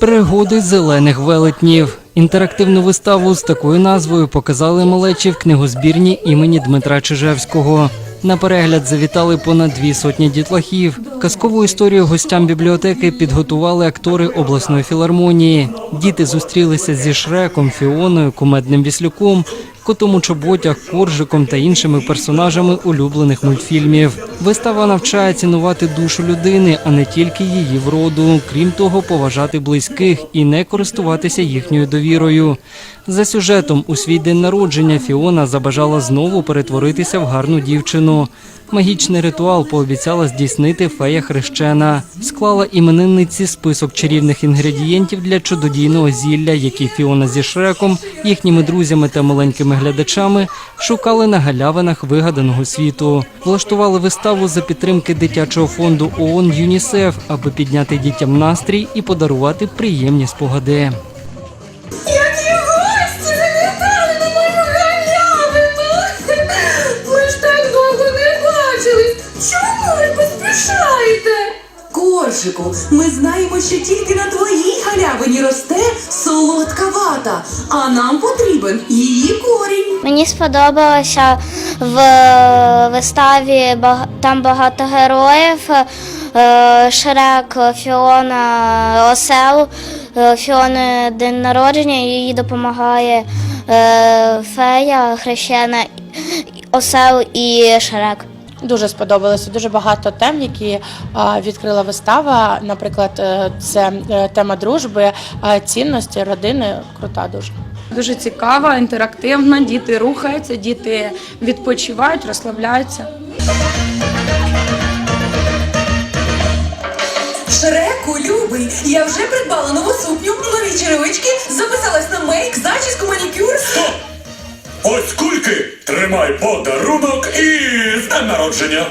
Пригоди зелених велетнів. Інтерактивну виставу з такою назвою показали малечі в книгозбірні імені Дмитра Чижевського. На перегляд завітали понад дві сотні дітлахів. Казкову історію гостям бібліотеки підготували актори обласної філармонії. Діти зустрілися зі Шреком, Фіоною, кумедним Віслюком, котом у чоботях, коржиком та іншими персонажами улюблених мультфільмів. Вистава навчає цінувати душу людини, а не тільки її вроду. Крім того, поважати близьких і не користуватися їхньою довірою. За сюжетом у свій день народження Фіона забажала знову перетворитися в гарну дівчину. Магічний ритуал пообіцяла здійснити фея хрещена. Склала іменинниці список чарівних інгредієнтів для чудодійного зілля, які Фіона зі Шреком, їхніми друзями та маленькими глядачами шукали на галявинах вигаданого світу. Влаштували виставу за підтримки дитячого фонду ООН ЮНІСЕФ, аби підняти дітям настрій і подарувати приємні спогади. Коржику, ми знаємо, що тільки на твоїй галявині росте солодка вата, а нам потрібен її корінь. Мені сподобалося в виставі бага- там багато героїв. Е, Шрек, Фіона, Осел. Е, Фіони день народження, їй допомагає е, фея, хрещена, Осел і Шрек. Дуже сподобалося. Дуже багато тем, які відкрила вистава. Наприклад, е, це е, тема дружби, цінності, родини. Крута дуже. Дуже цікава, інтерактивна, діти рухаються, діти відпочивають, розслабляються. Шреку, любий, я вже придбала нову сукню, нові черевички, Тримай подарунок і з днем народження.